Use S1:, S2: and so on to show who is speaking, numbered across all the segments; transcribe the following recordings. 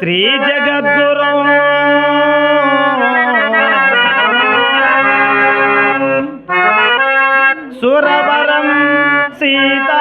S1: శ్రీ జగద్గురు. సురవరం సీతా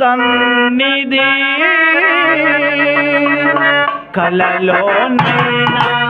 S1: సన్నిధి
S2: కలలో నైనా?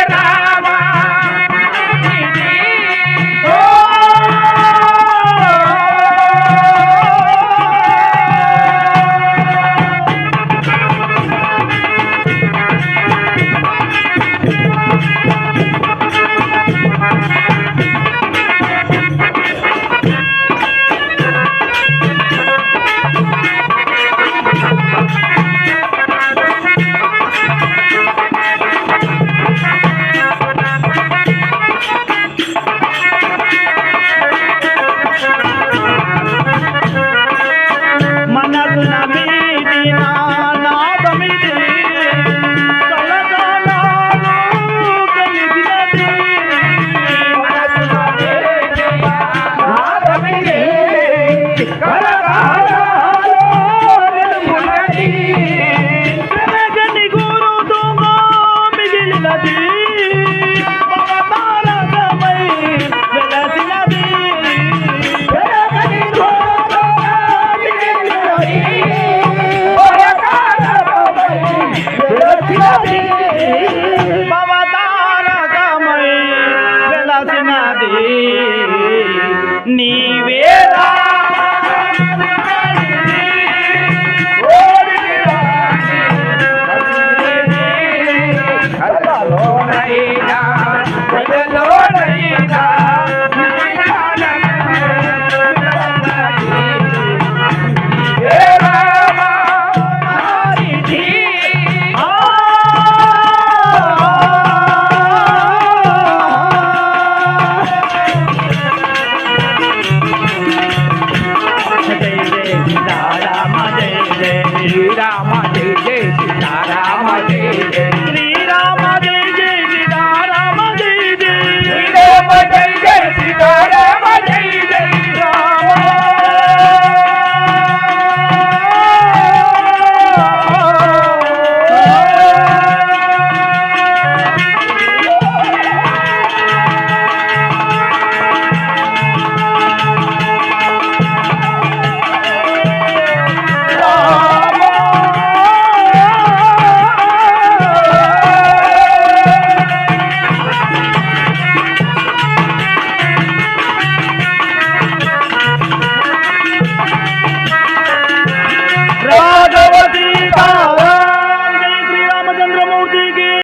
S2: Hare